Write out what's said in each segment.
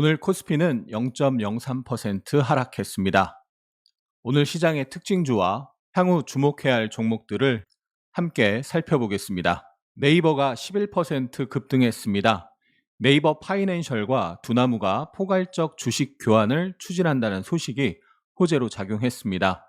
오늘 코스피는 0.03% 하락했습니다. 오늘 시장의 특징주와 향후 주목해야 할 종목들을 함께 살펴보겠습니다. 네이버가 11% 급등했습니다. 네이버 파이낸셜과 두나무가 포괄적 주식 교환을 추진한다는 소식이 호재로 작용했습니다.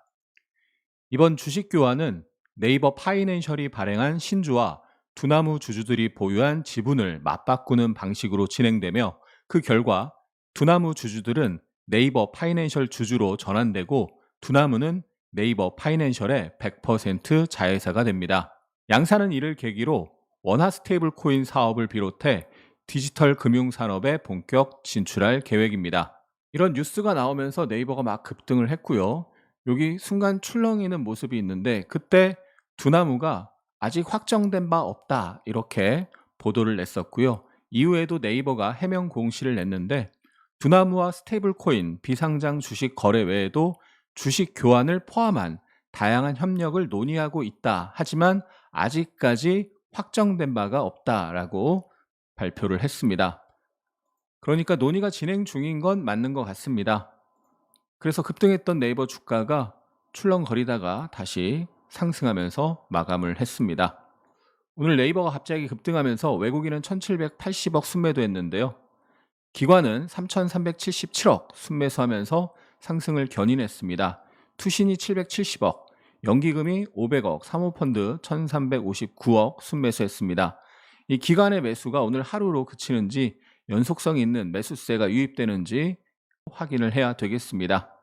이번 주식 교환은 네이버 파이낸셜이 발행한 신주와 두나무 주주들이 보유한 지분을 맞바꾸는 방식으로 진행되며 그 결과 두나무 주주들은 네이버 파이낸셜 주주로 전환되고 두나무는 네이버 파이낸셜의 100% 자회사가 됩니다. 양사는 이를 계기로 원화 스테이블 코인 사업을 비롯해 디지털 금융 산업에 본격 진출할 계획입니다. 이런 뉴스가 나오면서 네이버가 막 급등을 했고요. 여기 순간 출렁이는 모습이 있는데 그때 두나무가 아직 확정된 바 없다 이렇게 보도를 냈었고요. 이후에도 네이버가 해명 공시를 냈는데 두나무와 스테이블 코인, 비상장 주식 거래 외에도 주식 교환을 포함한 다양한 협력을 논의하고 있다. 하지만 아직까지 확정된 바가 없다라고 발표를 했습니다. 그러니까 논의가 진행 중인 건 맞는 것 같습니다. 그래서 급등했던 네이버 주가가 출렁거리다가 다시 상승하면서 마감을 했습니다. 오늘 네이버가 갑자기 급등하면서 외국인은 1780억 순매도했는데요. 기관은 3377억 순매수하면서 상승을 견인했습니다. 투신이 770억, 연기금이 500억, 사모펀드 1359억 순매수했습니다. 이 기관의 매수가 오늘 하루로 그치는지 연속성 있는 매수세가 유입되는지 확인을 해야 되겠습니다.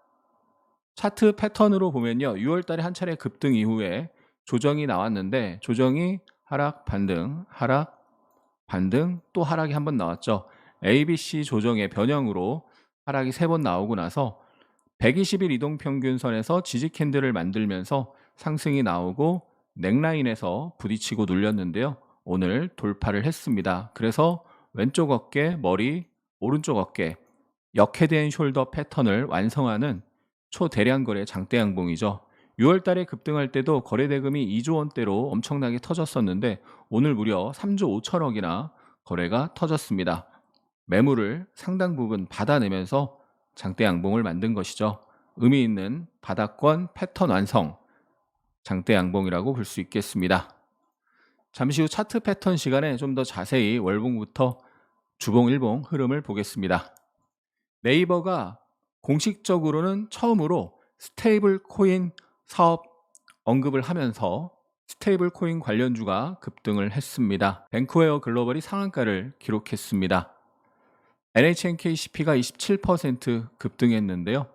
차트 패턴으로 보면요. 6월 달에 한 차례 급등 이후에 조정이 나왔는데 조정이 하락, 반등, 하락, 반등, 또 하락이 한 번 나왔죠. ABC 조정의 변형으로 하락이 세 번 나오고 나서 120일 이동 평균선에서 지지 캔들을 만들면서 상승이 나오고 넥라인에서 부딪히고 눌렸는데요. 오늘 돌파를 했습니다. 그래서 왼쪽 어깨, 머리, 오른쪽 어깨, 역헤드앤 숄더 패턴을 완성하는 초대량 거래 장대 양봉이죠. 6월 달에 급등할 때도 거래 대금이 2조 원대로 엄청나게 터졌었는데 오늘 무려 3조 5천억이나 거래가 터졌습니다. 매물을 상당 부분 받아내면서 장대 양봉을 만든 것이죠. 의미 있는 바닥권 패턴 완성 장대 양봉이라고 볼 수 있겠습니다. 잠시 후 차트 패턴 시간에 좀 더 자세히 월봉부터 주봉 일봉 흐름을 보겠습니다. 네이버가 공식적으로는 처음으로 스테이블 코인 사업 언급을 하면서 스테이블 코인 관련주가 급등을 했습니다. 뱅크웨어 글로벌이 상한가를 기록했습니다. NHNKCP가 27% 급등했는데요.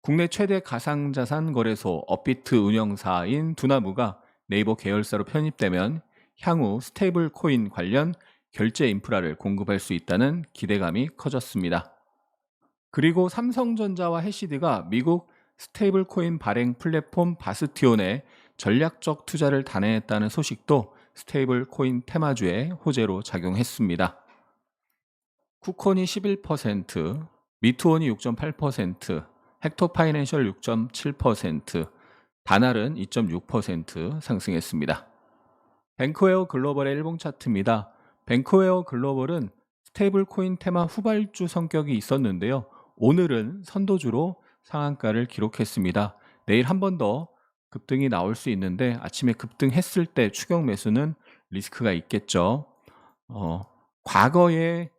국내 최대 가상자산 거래소 업비트 운영사인 두나무가 네이버 계열사로 편입되면 향후 스테이블 코인 관련 결제 인프라를 공급할 수 있다는 기대감이 커졌습니다. 그리고 삼성전자와 해시드가 미국 스테이블 코인 발행 플랫폼 바스티온에 전략적 투자를 단행했다는 소식도 스테이블 코인 테마주의 호재로 작용했습니다. 쿠콘이 11%, 미투온이 6.8%, 헥토파이낸셜 6.7%, 다날은 2.6% 상승했습니다. 뱅크웨어 글로벌의 일봉 차트입니다. 뱅크웨어 글로벌은 스테이블 코인 테마 후발주 성격이 있었는데요. 오늘은 선도주로 상한가를 기록했습니다. 내일 한 번 더 급등이 나올 수 있는데 아침에 급등했을 때 추격 매수는 리스크가 있겠죠. 어, 과거에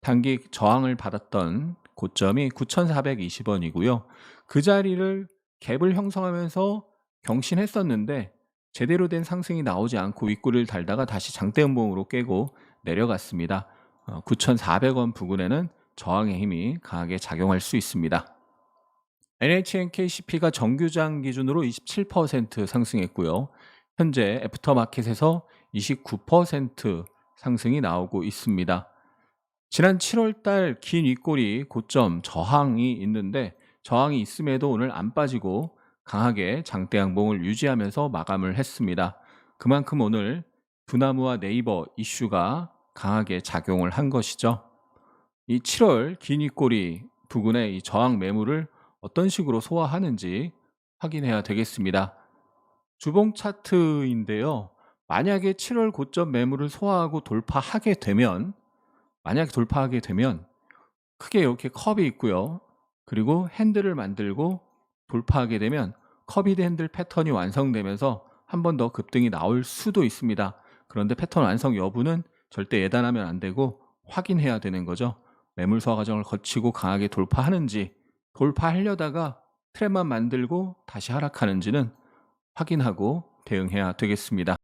단기 저항을 받았던 고점이 9,420원이고요. 그 자리를 갭을 형성하면서 경신했었는데 제대로 된 상승이 나오지 않고 윗골을 달다가 다시 장대 음봉으로 깨고 내려갔습니다. 어, 9,400원 부근에는 저항의 힘이 강하게 작용할 수 있습니다. NHNKCP가 정규장 기준으로 27% 상승했고요. 현재 애프터마켓에서 29% 상승이 나오고 있습니다. 지난 7월 달 긴 윗골이 고점 저항이 있는데 저항이 있음에도 오늘 안 빠지고 강하게 장대 양봉을 유지하면서 마감을 했습니다. 그만큼 오늘 두나무와 네이버 이슈가 강하게 작용을 한 것이죠. 이 7월 긴 윗골이 부근의 이 저항 매물을 어떤 식으로 소화하는지 확인해야 되겠습니다. 주봉 차트인데요. 만약에 7월 고점 매물을 소화하고 돌파하게 되면 만약에 돌파하게 되면 크게 이렇게 컵이 있고요. 그리고 핸들을 만들고 돌파하게 되면 커비드 핸들 패턴이 완성되면서 한 번 더 급등이 나올 수도 있습니다. 그런데 패턴 완성 여부는 절대 예단하면 안 되고 확인해야 되는 거죠. 매물 소화 과정을 거치고 강하게 돌파하는지 돌파하려다가 트랩만 만들고 다시 하락하는지는 확인하고 대응해야 되겠습니다.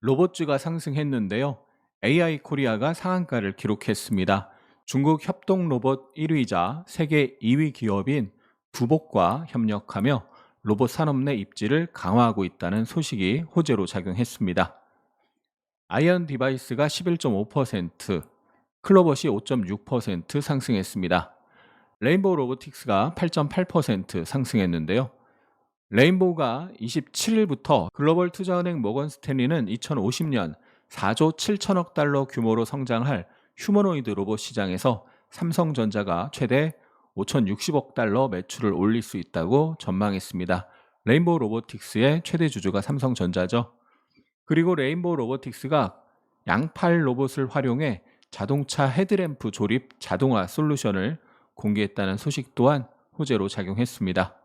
로봇즈가 상승했는데요. AI 코리아가 상한가를 기록했습니다. 중국 협동 로봇 1위자 세계 2위 기업인 두복과 협력하며 로봇 산업 내 입지를 강화하고 있다는 소식이 호재로 작용했습니다. 아이언 디바이스가 11.5%, 클로버시 5.6% 상승했습니다. 레인보우 로보틱스가 8.8% 상승했는데요. 레인보우가 27일부터 글로벌 투자은행 모건 스탠리는 2050년 4조 7천억 달러 규모로 성장할 휴머노이드 로봇 시장에서 삼성전자가 최대 5,060억 달러 매출을 올릴 수 있다고 전망했습니다. 레인보우 로보틱스의 최대 주주가 삼성전자죠. 그리고 레인보우 로보틱스가 양팔 로봇을 활용해 자동차 헤드램프 조립 자동화 솔루션을 공개했다는 소식 또한 호재로 작용했습니다.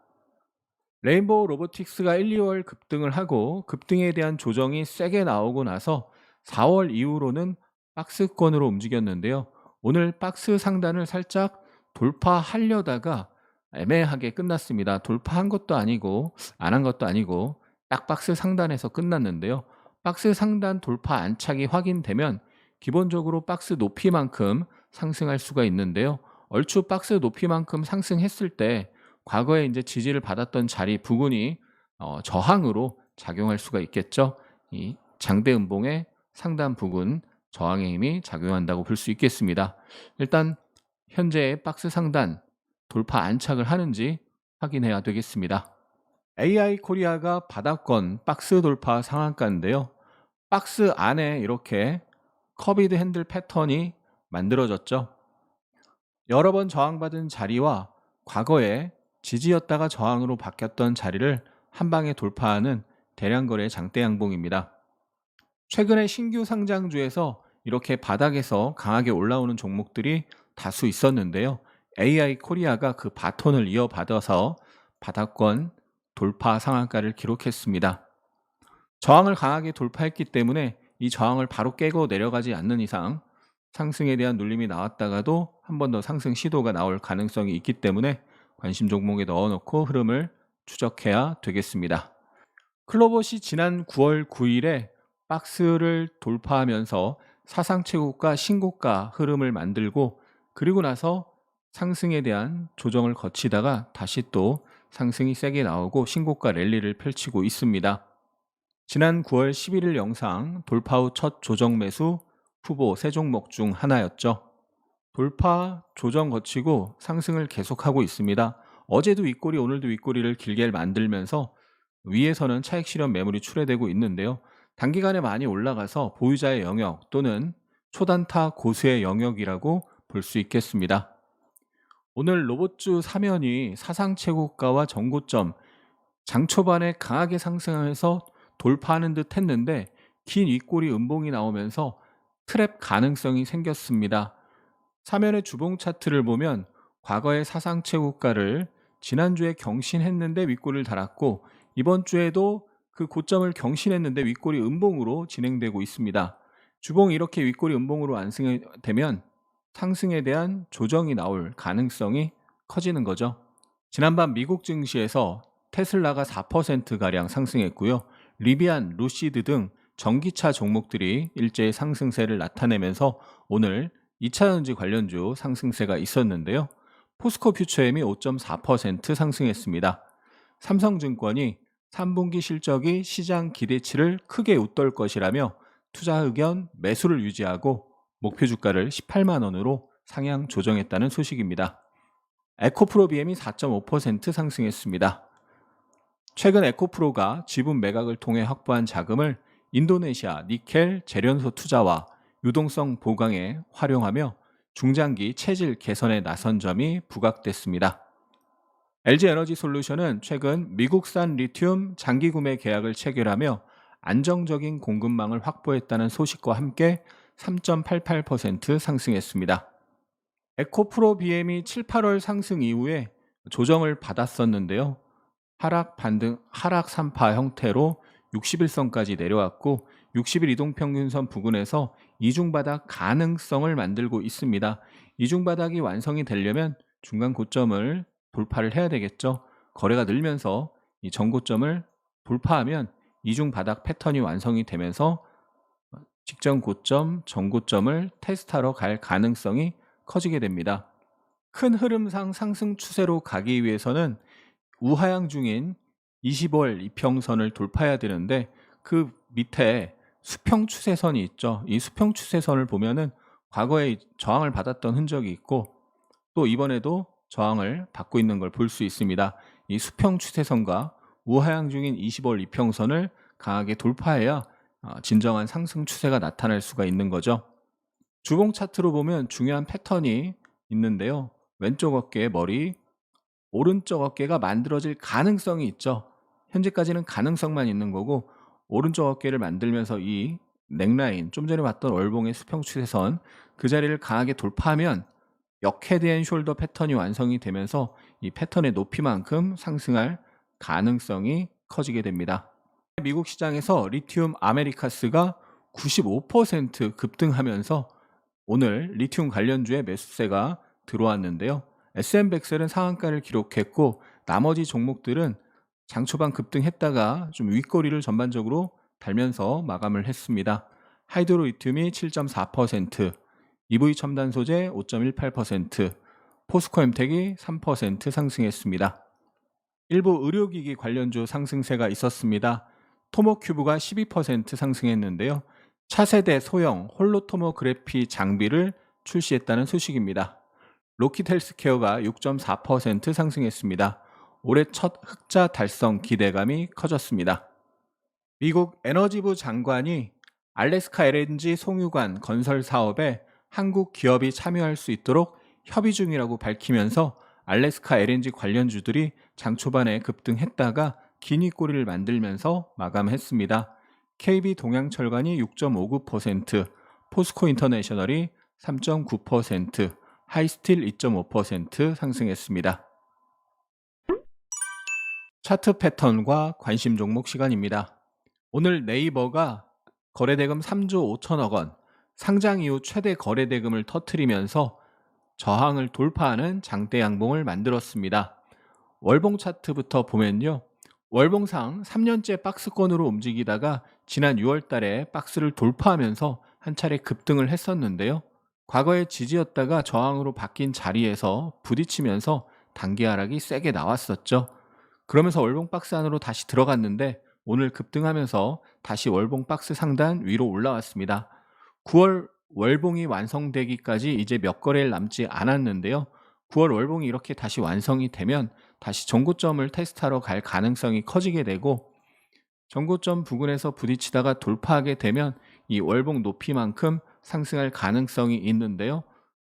레인보우 로보틱스가 1, 2월 급등을 하고 급등에 대한 조정이 세게 나오고 나서 4월 이후로는 박스권으로 움직였는데요. 오늘 박스 상단을 살짝 돌파하려다가 애매하게 끝났습니다. 돌파한 것도 아니고 안 한 것도 아니고 딱 박스 상단에서 끝났는데요. 박스 상단 돌파 안착이 확인되면 기본적으로 박스 높이만큼 상승할 수가 있는데요. 얼추 박스 높이만큼 상승했을 때 과거에 이제 지지를 받았던 자리 부근이 어, 저항으로 작용할 수가 있겠죠. 이 장대 음봉의 상단 부근 저항의 힘이 작용한다고 볼 수 있겠습니다. 일단 현재 박스 상단 돌파 안착을 하는지 확인해야 되겠습니다. AI 코리아가 바닥권 박스 돌파 상한가인데요. 박스 안에 이렇게 커비드 핸들 패턴이 만들어졌죠. 여러 번 저항받은 자리와 과거에 지지였다가 저항으로 바뀌었던 자리를 한 방에 돌파하는 대량 거래 장대 양봉입니다. 최근에 신규 상장주에서 이렇게 바닥에서 강하게 올라오는 종목들이 다수 있었는데요. AI 코리아가 그 바톤을 이어받아서 바닥권 돌파 상한가를 기록했습니다. 저항을 강하게 돌파했기 때문에 이 저항을 바로 깨고 내려가지 않는 이상 상승에 대한 눌림이 나왔다가도 한 번 더 상승 시도가 나올 가능성이 있기 때문에 관심 종목에 넣어놓고 흐름을 추적해야 되겠습니다. 클로버시 지난 9월 9일에 박스를 돌파하면서 사상 최고가 신고가 흐름을 만들고 그리고 나서 상승에 대한 조정을 거치다가 다시 또 상승이 세게 나오고 신고가 랠리를 펼치고 있습니다. 지난 9월 11일 영상 돌파 후 첫 조정 매수 후보 세 종목 중 하나였죠. 돌파 조정 거치고 상승을 계속하고 있습니다. 어제도 윗꼬리 오늘도 윗꼬리를 길게 만들면서 위에서는 차익 실현 매물이 출회되고 있는데요. 단기간에 많이 올라가서 보유자의 영역 또는 초단타 고수의 영역이라고 볼 수 있겠습니다. 오늘 로봇주 사면이 사상 최고가와 전고점 장 초반에 강하게 상승해서 돌파하는 듯 했는데 긴 윗꼬리 음봉이 나오면서 트랩 가능성이 생겼습니다. 사면의 주봉 차트를 보면 과거의 사상 최고가를 지난주에 경신했는데 윗꼬리를 달았고 이번 주에도 그 고점을 경신했는데 윗꼬리 음봉으로 진행되고 있습니다. 주봉이 이렇게 윗꼬리 음봉으로 완성되면 상승에 대한 조정이 나올 가능성이 커지는 거죠. 지난밤 미국 증시에서 테슬라가 4%가량 상승했고요. 리비안, 루시드 등 전기차 종목들이 일제히 상승세를 나타내면서 오늘 2차전지 관련주 상승세가 있었는데요. 포스코 퓨처엠이 5.4% 상승했습니다. 삼성증권이 3분기 실적이 시장 기대치를 크게 웃돌 것이라며 투자 의견 매수를 유지하고 목표 주가를 18만 원으로 상향 조정했다는 소식입니다. 에코프로 BM이 4.5% 상승했습니다. 최근 에코프로가 지분 매각을 통해 확보한 자금을 인도네시아 니켈 재련소 투자와 유동성 보강에 활용하며 중장기 체질 개선에 나선 점이 부각됐습니다. LG 에너지 솔루션은 최근 미국산 리튬 장기 구매 계약을 체결하며 안정적인 공급망을 확보했다는 소식과 함께 3.88% 상승했습니다. 에코프로 BM이 7, 8월 상승 이후에 조정을 받았었는데요. 하락 반등, 하락 3파 형태로 60일선까지 내려왔고 60일 이동평균선 부근에서 이중바닥 가능성을 만들고 있습니다. 이중바닥이 완성이 되려면 중간 고점을 돌파를 해야 되겠죠. 거래가 늘면서 이 전고점을 돌파하면 이중 바닥 패턴이 완성이 되면서 직전 고점, 전고점을 테스트하러 갈 가능성이 커지게 됩니다. 큰 흐름상 상승 추세로 가기 위해서는 우하향 중인 20월 이평선을 돌파해야 되는데 그 밑에 수평 추세선이 있죠. 이 수평 추세선을 보면은 과거에 저항을 받았던 흔적이 있고 또 이번에도 저항을 받고 있는 걸 볼 수 있습니다. 이 수평 추세선과 우하향 중인 20월 이평선을 강하게 돌파해야 어, 진정한 상승 추세가 나타날 수가 있는 거죠. 주봉 차트로 보면 중요한 패턴이 있는데요. 왼쪽 어깨의 머리, 오른쪽 어깨가 만들어질 가능성이 있죠. 현재까지는 가능성만 있는 거고 오른쪽 어깨를 만들면서 이 넥라인 좀 전에 봤던 월봉의 수평 추세선 그 자리를 강하게 돌파하면 역헤드앤 숄더 패턴이 완성이 되면서 이 패턴의 높이만큼 상승할 가능성이 커지게 됩니다. 미국 시장에서 리튬 아메리카스가 95% 급등하면서 오늘 리튬 관련주의 매수세가 들어왔는데요. SM백셀은 상한가를 기록했고 나머지 종목들은 장 초반 급등했다가 좀 윗꼬리를 전반적으로 달면서 마감을 했습니다. 하이드로 리튬이 7.4%, EV 첨단 소재 5.18%, 포스코 엠텍이 3% 상승했습니다. 일부 의료기기 관련주 상승세가 있었습니다. 토모큐브가 12% 상승했는데요. 차세대 소형 홀로토모그래피 장비를 출시했다는 소식입니다. 로키드 헬스케어가 6.4% 상승했습니다. 올해 첫 흑자 달성 기대감이 커졌습니다. 미국 에너지부 장관이 알래스카 LNG 송유관 건설 사업에 한국 기업이 참여할 수 있도록 협의 중이라고 밝히면서 알래스카 LNG 관련주들이 장 초반에 급등했다가 기니 꼬리를 만들면서 마감했습니다. KB 동양철관이 6.59%, 포스코 인터내셔널이 3.9%, 하이스틸 2.5% 상승했습니다. 차트 패턴과 관심 종목 시간입니다. 오늘 네이버가 거래대금 3조 5천억 원, 상장 이후 최대 거래 대금을 터트리면서 저항을 돌파하는 장대 양봉을 만들었습니다. 월봉 차트부터 보면요. 월봉상 3년째 박스권으로 움직이다가 지난 6월 달에 박스를 돌파하면서 한 차례 급등을 했었는데요. 과거의 지지였다가 저항으로 바뀐 자리에서 부딪히면서 단기 하락이 세게 나왔었죠. 그러면서 월봉 박스 안으로 다시 들어갔는데 오늘 급등하면서 다시 월봉 박스 상단 위로 올라왔습니다. 9월 월봉이 완성되기까지 이제 몇 거래일 남지 않았는데요. 9월 월봉이 이렇게 다시 완성이 되면 다시 정고점을 테스트하러 갈 가능성이 커지게 되고 정고점 부근에서 부딪히다가 돌파하게 되면 이 월봉 높이만큼 상승할 가능성이 있는데요.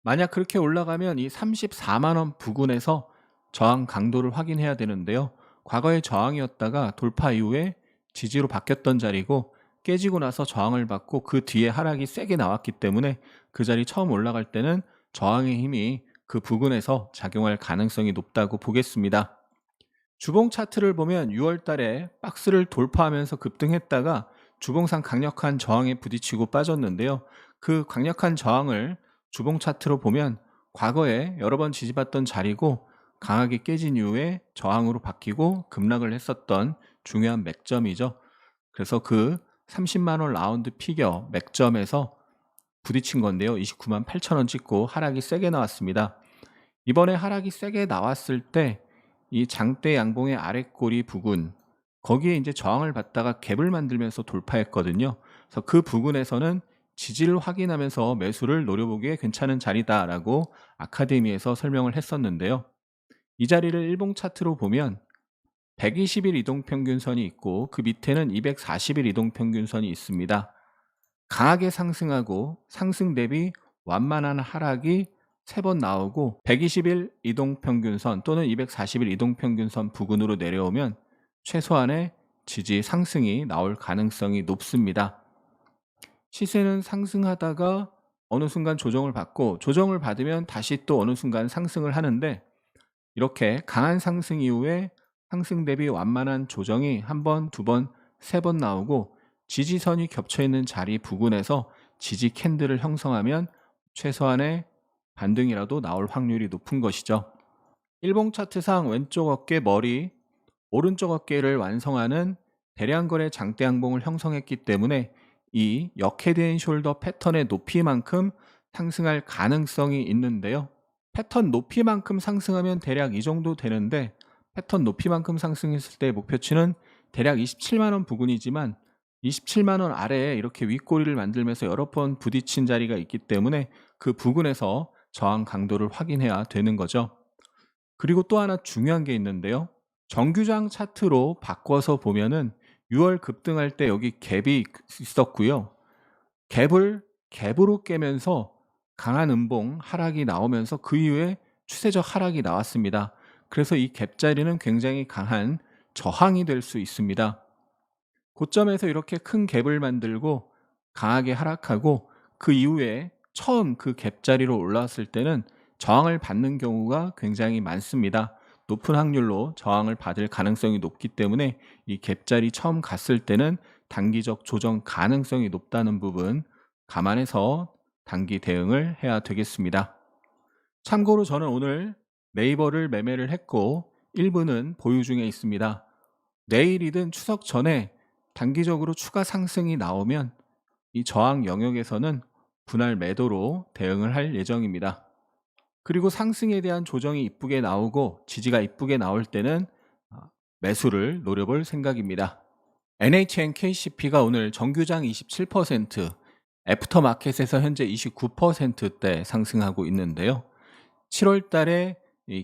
만약 그렇게 올라가면 이 34만 원 부근에서 저항 강도를 확인해야 되는데요. 과거의 저항이었다가 돌파 이후에 지지로 바뀌었던 자리고 깨지고 나서 저항을 받고 그 뒤에 하락이 세게 나왔기 때문에 그 자리 처음 올라갈 때는 저항의 힘이 그 부근에서 작용할 가능성이 높다고 보겠습니다. 주봉 차트를 보면 6월 달에 박스를 돌파하면서 급등했다가 주봉상 강력한 저항에 부딪히고 빠졌는데요. 그 강력한 저항을 주봉 차트로 보면 과거에 여러 번 지지받던 자리고 강하게 깨진 이후에 저항으로 바뀌고 급락을 했었던 중요한 맥점이죠. 그래서 그 30만 원 라운드 피겨 맥점에서 부딪힌 건데요. 29만 8천 원 찍고 하락이 세게 나왔습니다. 이번에 하락이 세게 나왔을 때 이 장대 양봉의 아랫꼬리 부근 거기에 이제 저항을 받다가 갭을 만들면서 돌파했거든요. 그래서 그 부근에서는 지지를 확인하면서 매수를 노려보기에 괜찮은 자리다라고 아카데미에서 설명을 했었는데요. 이 자리를 일봉 차트로 보면 120일 이동평균선이 있고 그 밑에는 240일 이동평균선이 있습니다. 강하게 상승하고 상승 대비 완만한 하락이 세 번 나오고 120일 이동평균선 또는 240일 이동평균선 부근으로 내려오면 최소한의 지지 상승이 나올 가능성이 높습니다. 시세는 상승하다가 어느 순간 조정을 받고 조정을 받으면 다시 또 어느 순간 상승을 하는데 이렇게 강한 상승 이후에 상승 대비 완만한 조정이 한 번, 두 번, 세 번 나오고 지지선이 겹쳐 있는 자리 부근에서 지지 캔들을 형성하면 최소한의 반등이라도 나올 확률이 높은 것이죠. 일봉 차트상 왼쪽 어깨 머리, 오른쪽 어깨를 완성하는 대량거래 장대 양봉을 형성했기 때문에 이 역헤드앤 숄더 패턴의 높이만큼 상승할 가능성이 있는데요. 패턴 높이만큼 상승하면 대략 이 정도 되는데 패턴 높이만큼 상승했을 때 목표치는 대략 27만 원 부근이지만 27만 원 아래에 이렇게 윗꼬리를 만들면서 여러 번 부딪힌 자리가 있기 때문에 그 부근에서 저항 강도를 확인해야 되는 거죠. 그리고 또 하나 중요한 게 있는데요. 정규장 차트로 바꿔서 보면은 6월 급등할 때 여기 갭이 있었고요. 갭을 갭으로 깨면서 강한 음봉 하락이 나오면서 그 이후에 추세적 하락이 나왔습니다. 그래서 이 갭 자리는 굉장히 강한 저항이 될 수 있습니다. 고점에서 이렇게 큰 갭을 만들고 강하게 하락하고 그 이후에 처음 그 갭 자리로 올라왔을 때는 저항을 받는 경우가 굉장히 많습니다. 높은 확률로 저항을 받을 가능성이 높기 때문에 이 갭자리 처음 갔을 때는 단기적 조정 가능성이 높다는 부분 감안해서 단기 대응을 해야 되겠습니다. 참고로 저는 오늘 네이버를 매매를 했고 일부는 보유 중에 있습니다. 내일이든 추석 전에 단기적으로 추가 상승이 나오면 이 저항 영역에서는 분할 매도로 대응을 할 예정입니다. 그리고 상승에 대한 조정이 이쁘게 나오고 지지가 이쁘게 나올 때는 아, 매수를 노려볼 생각입니다. NHN KCP가 오늘 정규장 27%, 애프터마켓에서 현재 29%대 상승하고 있는데요. 7월 달에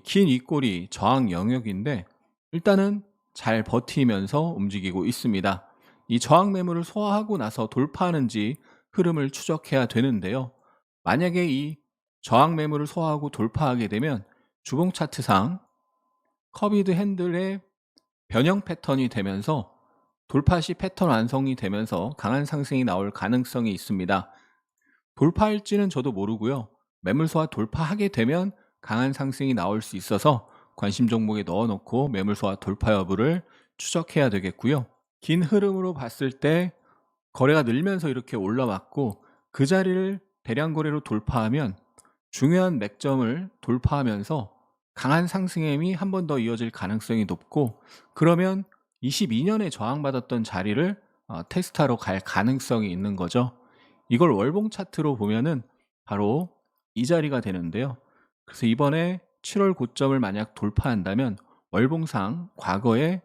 긴 윗골이 저항 영역인데 일단은 잘 버티면서 움직이고 있습니다. 이 저항 매물을 소화하고 나서 돌파하는지 흐름을 추적해야 되는데요. 만약에 이 저항 매물을 소화하고 돌파하게 되면 주봉 차트상 커비드 핸들의 변형 패턴이 되면서 돌파 시 패턴 완성이 되면서 강한 상승이 나올 가능성이 있습니다. 돌파할지는 저도 모르고요. 매물 소화 돌파하게 되면 강한 상승이 나올 수 있어서 관심 종목에 넣어놓고 매물 소화 돌파 여부를 추적해야 되겠고요. 긴 흐름으로 봤을 때 거래가 늘면서 이렇게 올라왔고 그 자리를 대량 거래로 돌파하면 중요한 맥점을 돌파하면서 강한 상승의 힘이 한 번 더 이어질 가능성이 높고 그러면 22년에 저항받았던 자리를 어, 테스트하러 갈 가능성이 있는 거죠. 이걸 월봉 차트로 보면은 바로 이 자리가 되는데요. 그래서 이번에 7월 고점을 만약 돌파한다면 월봉상 과거에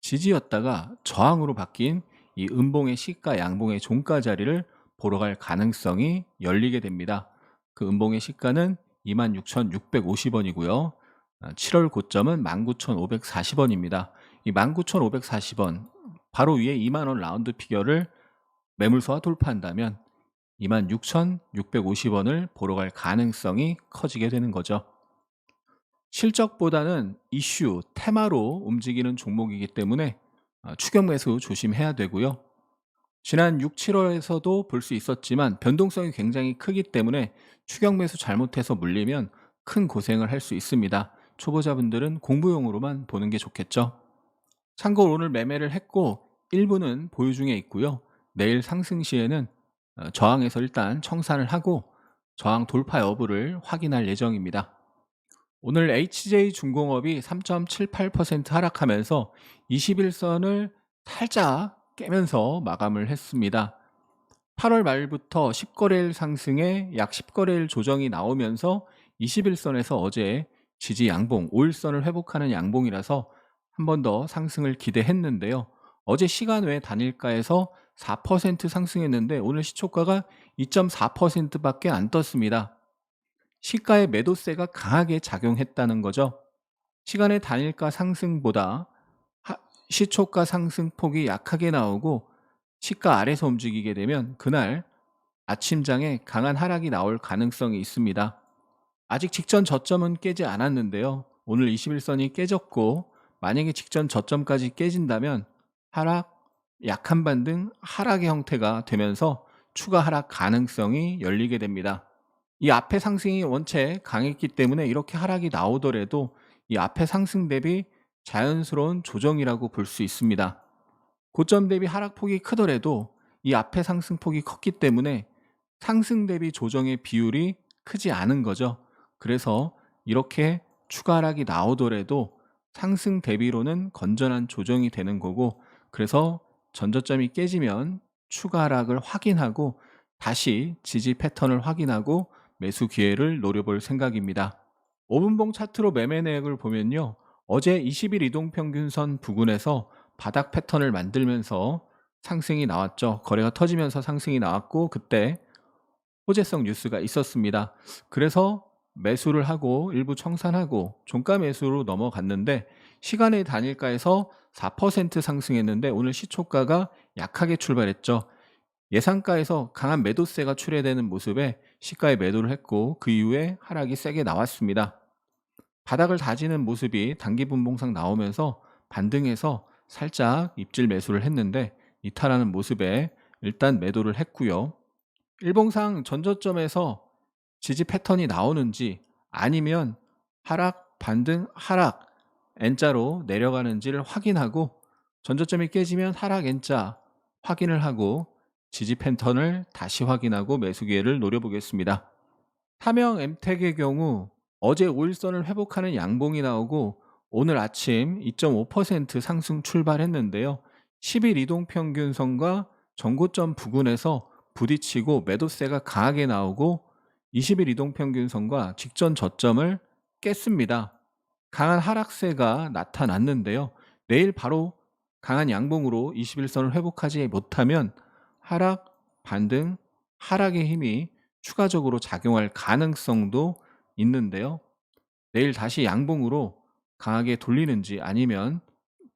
지지였다가 저항으로 바뀐 이 음봉의 시가 양봉의 종가 자리를 보러 갈 가능성이 열리게 됩니다. 그 음봉의 시가는 26,650원이고요. 7월 아, 고점은 19,540원입니다. 이 19,540원 바로 위에 2만 원 라운드 피겨를 매물소와 돌파한다면 26,650원을 보러 갈 가능성이 커지게 되는 거죠. 실적보다는 이슈, 테마로 움직이는 종목이기 때문에 아, 추격 매수 조심해야 되고요. 지난 6, 7월에서도 볼 수 있었지만 변동성이 굉장히 크기 때문에 추격 매수 잘못해서 물리면 큰 고생을 할 수 있습니다. 초보자분들은 공부용으로만 보는 게 좋겠죠. 참고로 오늘 매매를 했고 일부는 보유 중에 있고요. 내일 상승 시에는 어, 저항에서 일단 청산을 하고 저항 돌파 여부를 확인할 예정입니다. 오늘 HJ 중공업이 3.78% 하락하면서 21선을 살짝 깨면서 마감을 했습니다. 8월 말부터 10거래일 상승에 약 10거래일 조정이 나오면서 21선에서 어제 지지 양봉, 5일선을 회복하는 양봉이라서 한 번 더 상승을 기대했는데요. 어제 시간 외 단일가에서 4% 상승했는데 오늘 시초가가 2.4%밖에 안 떴습니다. 시가의 매도세가 강하게 작용했다는 거죠. 시간의 단일가 상승보다 시초가 상승폭이 약하게 나오고 시가 아래서 움직이게 되면 그날 아침장에 강한 하락이 나올 가능성이 있습니다. 아직 직전 저점은 깨지 않았는데요. 오늘 21선이 깨졌고 만약에 직전 저점까지 깨진다면 하락, 약한 반등, 하락의 형태가 되면서 추가 하락 가능성이 열리게 됩니다. 이 앞에 상승이 원체 강했기 때문에 이렇게 하락이 나오더라도 이 앞에 상승 대비 자연스러운 조정이라고 볼 수 있습니다. 고점 대비 하락폭이 크더라도 이 앞에 상승폭이 컸기 때문에 상승 대비 조정의 비율이 크지 않은 거죠. 그래서 이렇게 추가 하락이 나오더라도 상승 대비로는 건전한 조정이 되는 거고 그래서 전저점이 깨지면 추가 하락을 확인하고 다시 지지 패턴을 확인하고 매수 기회를 노려볼 생각입니다. 5분봉 차트로 매매 내역을 보면요. 어제 20일 이동평균선 부근에서 바닥 패턴을 만들면서 상승이 나왔죠. 거래가 터지면서 상승이 나왔고 그때 호재성 뉴스가 있었습니다. 그래서 매수를 하고 일부 청산하고 종가 매수로 넘어갔는데 시간의 단일가에서 4% 상승했는데 오늘 시초가가 약하게 출발했죠. 예상가에서 강한 매도세가 출해되는 모습에 시가에 매도를 했고 그 이후에 하락이 세게 나왔습니다. 바닥을 다지는 모습이 단기 분봉상 나오면서 반등해서 살짝 입질 매수를 했는데 이탈하는 모습에 일단 매도를 했고요. 일봉상 전저점에서 지지 패턴이 나오는지 아니면 하락, 반등, 하락, N자로 내려가는지를 확인하고 전저점이 깨지면 하락 N자 확인을 하고 지지 패턴을 다시 확인하고 매수 기회를 노려보겠습니다. 삼형 엠텍의 경우 어제 5일선을 회복하는 양봉이 나오고 오늘 아침 2.5% 상승 출발했는데요. 10일 이동평균선과 전고점 부근에서 부딪히고 매도세가 강하게 나오고 20일 이동평균선과 직전 저점을 깼습니다. 강한 하락세가 나타났는데요. 내일 바로 강한 양봉으로 21선을 회복하지 못하면 하락, 반등, 하락의 힘이 추가적으로 작용할 가능성도 있는데요. 내일 다시 양봉으로 강하게 돌리는지 아니면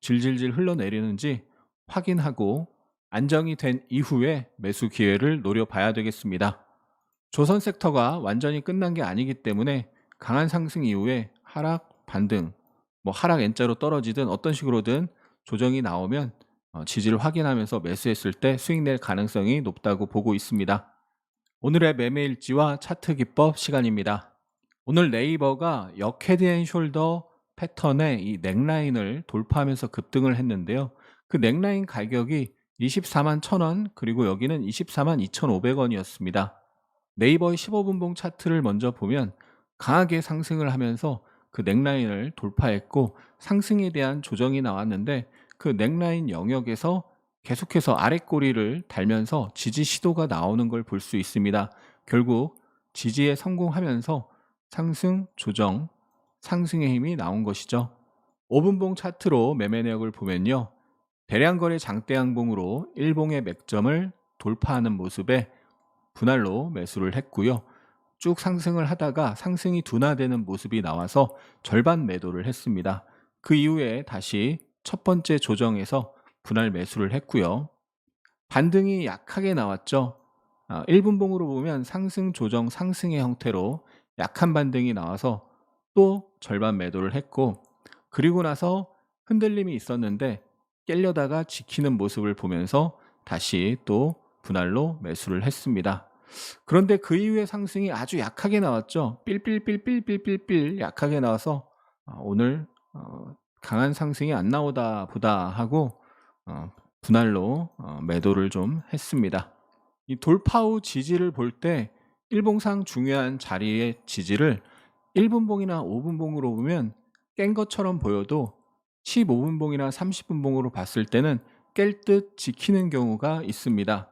질질질 흘러내리는지 확인하고 안정이 된 이후에 매수 기회를 노려봐야 되겠습니다. 조선 섹터가 완전히 끝난 게 아니기 때문에 강한 상승 이후에 하락, 반등, 뭐 하락 N자로 떨어지든 어떤 식으로든 조정이 나오면 어, 지지를 확인하면서 매수했을 때 수익 낼 가능성이 높다고 보고 있습니다. 오늘의 매매 일지와 차트 기법 시간입니다. 오늘 네이버가 역 헤드 앤 숄더 패턴의 이 넥라인을 돌파하면서 급등을 했는데요. 그 넥라인 가격이 24만 1000원 그리고 여기는 24만 2,500원이었습니다. 네이버의 15분봉 차트를 먼저 보면 강하게 상승을 하면서 그 넥라인을 돌파했고 상승에 대한 조정이 나왔는데 그 넥라인 영역에서 계속해서 아랫꼬리를 달면서 지지 시도가 나오는 걸 볼 수 있습니다. 결국 지지에 성공하면서 상승, 조정, 상승의 힘이 나온 것이죠. 5분봉 차트로 매매 내역을 보면요. 대량 거래 장대 양봉으로 일봉의 맥점을 돌파하는 모습에 분할로 매수를 했고요. 쭉 상승을 하다가 상승이 둔화되는 모습이 나와서 절반 매도를 했습니다. 그 이후에 다시 첫 번째 조정에서 분할 매수를 했고요. 반등이 약하게 나왔죠. 1분 봉으로 아, 보면 상승 조정 상승의 형태로 약한 반등이 나와서 또 절반 매도를 했고 그리고 나서 흔들림이 있었는데 깰려다가 지키는 모습을 보면서 다시 또 분할로 매수를 했습니다. 그런데 그 이후에 상승이 아주 약하게 나왔죠. 삘삘삘삘삘삘 약하게 나와서 아, 오늘 어, 강한 상승이 안 나오다 보다 하고 어, 분할로 어, 매도를 좀 했습니다. 이 돌파 후 지지를 볼 때 일봉상 중요한 자리의 지지를 1분봉이나 5분봉으로 보면 깬 것처럼 보여도 15분봉이나 30분봉으로 봤을 때는 깰 듯 지키는 경우가 있습니다.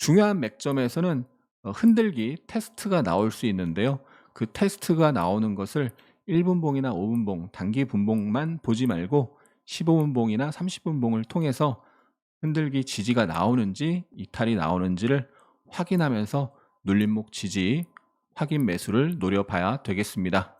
중요한 맥점에서는 어, 흔들기 테스트가 나올 수 있는데요. 그 테스트가 나오는 것을 1분 봉이나 5분 봉, 단기 분봉만 보지 말고 15분 봉이나 30분 봉을 통해서 흔들기 지지가 나오는지 이탈이 나오는지를 확인하면서 눌림목 지지 확인 매수를 노려봐야 되겠습니다.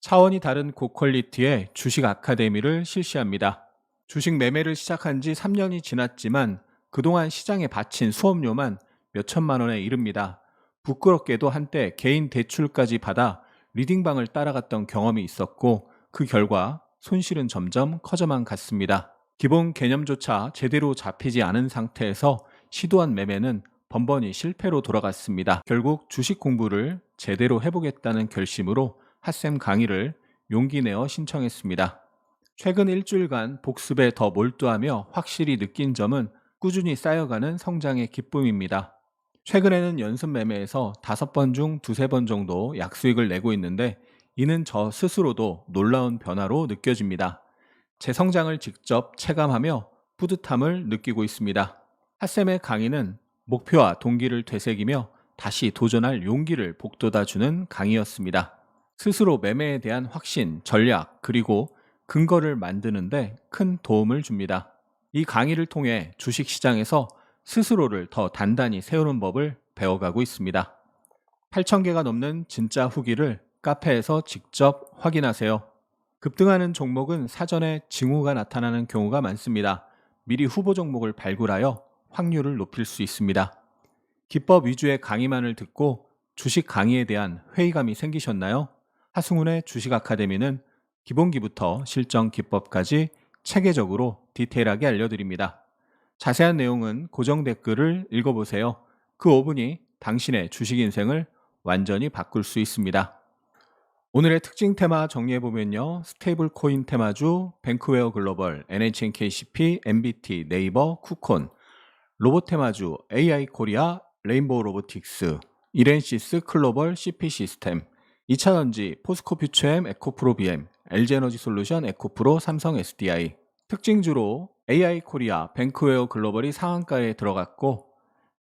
차원이 다른 고퀄리티의 주식 아카데미를 실시합니다. 주식 매매를 시작한 지 3년이 지났지만 그동안 시장에 바친 수업료만 몇천만 원에 이릅니다. 부끄럽게도 한때 개인 대출까지 받아 리딩방을 따라갔던 경험이 있었고 그 결과 손실은 점점 커져만 갔습니다. 기본 개념조차 제대로 잡히지 않은 상태에서 시도한 매매는 번번이 실패로 돌아갔습니다. 결국 주식 공부를 제대로 해보겠다는 결심으로 핫쌤 강의를 용기 내어 신청했습니다. 최근 일주일간 복습에 더 몰두하며 확실히 느낀 점은 꾸준히 쌓여가는 성장의 기쁨입니다. 최근에는 연습 매매에서 다섯 번 중 두세 번 정도 약수익을 내고 있는데 이는 저 스스로도 놀라운 변화로 느껴집니다. 제 성장을 직접 체감하며 뿌듯함을 느끼고 있습니다. 핫쌤의 강의는 목표와 동기를 되새기며 다시 도전할 용기를 북돋아주는 강의였습니다. 스스로 매매에 대한 확신, 전략, 그리고 근거를 만드는데 큰 도움을 줍니다. 이 강의를 통해 주식 시장에서 스스로를 더 단단히 세우는 법을 배워가고 있습니다. 8,000개가 넘는 진짜 후기를 카페에서 직접 확인하세요. 급등하는 종목은 사전에 징후가 나타나는 경우가 많습니다. 미리 후보 종목을 발굴하여 확률을 높일 수 있습니다. 기법 위주의 강의만을 듣고 주식 강의에 대한 회의감이 생기셨나요? 하승훈의 주식 아카데미는 기본기부터 실전 기법까지 체계적으로 디테일하게 알려드립니다. 자세한 내용은 고정 댓글을 읽어보세요. 그 5분이 당신의 주식 인생을 완전히 바꿀 수 있습니다. 오늘의 특징 테마 정리해보면요. 스테이블 코인 테마주, 뱅크웨어 글로벌, NHNKCP, MBT, 네이버, 쿠콘, 로봇 테마주, AI 코리아, 레인보우 로보틱스, 이렌시스 클로벌 CP 시스템, 2차전지, 포스코 퓨처엠, 에코프로 BM, LG에너지 솔루션, 에코프로, 삼성 SDI. 특징주로 AI 코리아, 뱅크웨어 글로벌이 상한가에 들어갔고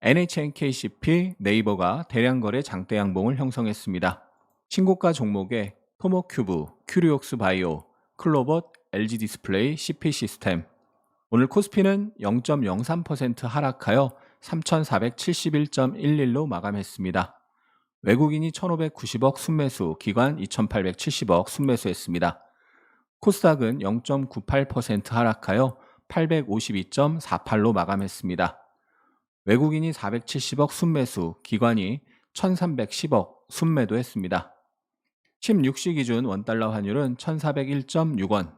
NHNKCP, 네이버가 대량 거래 장대 양봉을 형성했습니다. 신고가 종목에 토모큐브, 큐리옥스 바이오, 클로벗, LG 디스플레이, CP 시스템. 오늘 코스피는 0.03% 하락하여 3,471.11로 마감했습니다. 외국인이 1,590억 순매수, 기관 2,870억 순매수했습니다. 코스닥은 0.98% 하락하여 852.48로 마감했습니다. 외국인이 470억 순매수, 기관이 1,310억 순매도 했습니다. 16시 기준 원달러 환율은 1,401.6원,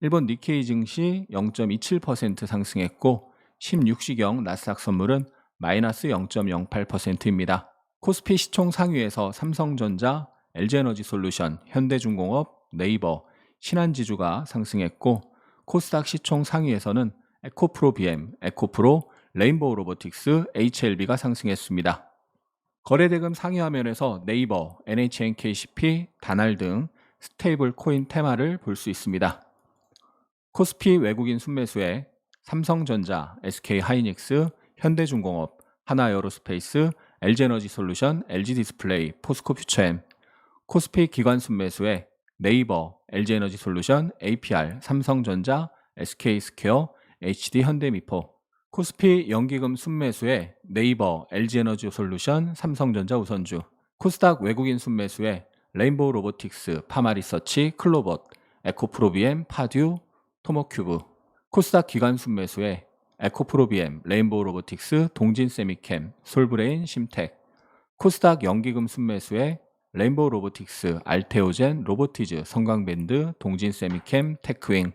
일본 니케이 증시 0.27% 상승했고 16시경 나스닥 선물은 마이너스 0.08%입니다. 코스피 시총 상위에서 삼성전자, LG에너지 솔루션, 현대중공업, 네이버, 신한지주가 상승했고 코스닥 시총 상위에서는 에코프로 BM, 에코프로, 레인보우 로보틱스, HLB가 상승했습니다. 거래대금 상위 화면에서 네이버, NHNKCP, 다날 등 스테이블 코인 테마를 볼 수 있습니다. 코스피 외국인 순매수에 삼성전자, SK하이닉스, 현대중공업, 하나에어로스페이스, LG에너지 솔루션, LG디스플레이, 포스코 퓨처엠, 코스피 기관 순매수에 네이버, LG에너지 솔루션, APR, 삼성전자, SK스퀘어, HD 현대미포, 코스피 연기금 순매수에 네이버, LG에너지 솔루션, 삼성전자 우선주, 코스닥 외국인 순매수에 레인보우 로보틱스, 파마리서치, 클로봇, 에코프로비엠, 파듀, 토모큐브, 코스닥 기관 순매수에 에코프로비엠, 레인보우 로보틱스, 동진세미캠, 솔브레인, 심텍, 코스닥 연기금 순매수에 레인보우 로보틱스, 알테오젠, 로보티즈, 성광밴드, 동진세미캠, 테크윙,